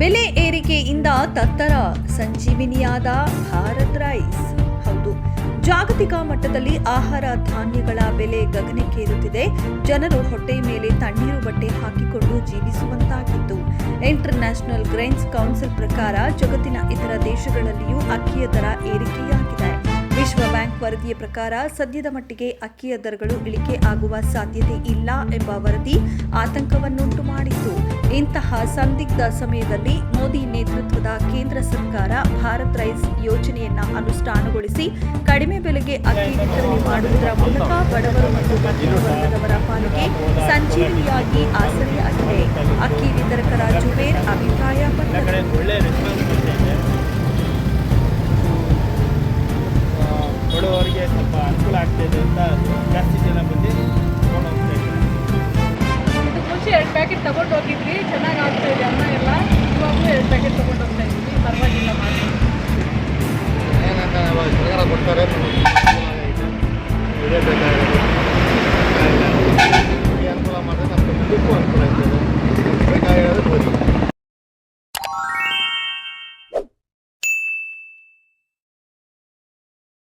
ಬೆಲೆ ಏರಿಕೆಯಿಂದ ತತ್ತರ ಸಂಜೀವಿನಿಯಾದ ಭಾರತ್ ರೈಸ್. ಹೌದು, ಜಾಗತಿಕ ಮಟ್ಟದಲ್ಲಿ ಆಹಾರ ಧಾನ್ಯಗಳ ಬೆಲೆ ಗಗನಕ್ಕೇರುತ್ತಿದೆ ಜನರು ಹೊಟ್ಟೆ ಮೇಲೆ ತಣ್ಣೀರು ಬಟ್ಟೆ ಹಾಕಿಕೊಂಡು ಜೀವಿಸುವಂತಾಗಿತ್ತು. ಇಂಟರ್ನ್ಯಾಷನಲ್ ಗ್ರೈನ್ಸ್ ಕೌನ್ಸಿಲ್ ಪ್ರಕಾರ ಜಗತ್ತಿನ ಇತರ ದೇಶಗಳಲ್ಲಿಯೂ ಅಕ್ಕಿಯ ದರ ಏರಿಕೆಯಾಗಿದೆ. ವಿಶ್ವ ಬ್ಯಾಂಕ್ ವರದಿಯ ಪ್ರಕಾರ ಸದ್ಯದ ಮಟ್ಟಿಗೆ ಅಕ್ಕಿಯ ದರಗಳು ಇಳಿಕೆ ಆಗುವ ಸಾಧ್ಯತೆ ಇಲ್ಲ ಎಂಬ ವರದಿ ಆತಂಕವನ್ನುಂಟು ಮಾಡಿತ್ತು ಇಂತಹ ಸಂದಿಗ್ಧ ಸಮಯದಲ್ಲಿ ಮೋದಿ ನೇತೃತ್ವದ ಕೇಂದ್ರ ಸರ್ಕಾರ ಭಾರತ್ ರೈಸ್ ಯೋಜನೆಯನ್ನು ಅನುಷ್ಠಾನಗೊಳಿಸಿ ಕಡಿಮೆ ಬೆಲೆಗೆ ಅಕ್ಕಿ ವಿತರಣೆ ಮಾಡುವುದರ ಮೂಲಕ ಬಡವರು ಮತ್ತು ಮಧ್ಯಮ ವರ್ಗದವರ ಪಾಲಿಗೆ ಸಂಜೀವಿನಿಯಾಗಿ ಆಸರೆಯಾಗಿದೆ ಅಕ್ಕಿ ವಿತರಕರ ಜುಬೇರ್ ಆ, ಬಡವರಿಗೆ ಸ್ವಲ್ಪ ಅನುಕೂಲ ಆಗ್ತಾಯಿದೆ ಅಂತ ಜಾಸ್ತಿ ಜನ ಬಂದು ಪ್ಯಾಕೆಟ್ ತಗೊಂಡು ಹೋಗಿದ್ವಿ ಚೆನ್ನಾಗಿ ಆಗ್ತಾ ಇದೆ ಅನ್ನ ಎಲ್ಲ. ಇವಾಗೂ ಎರಡು ಪ್ಯಾಕೆಟ್ ತಗೊಂಡು ಹೋಗ್ತಾ ಇದ್ವಿ ಪರವಾಗಿಲ್ಲ ಮಾಡಿ ಅನುಕೂಲ ಮಾಡಿದ್ರೆ ನಮ್ಗೆ ಅನುಕೂಲ ಆಗ್ತದೆ ಬೇಕಾಗಿರೋದು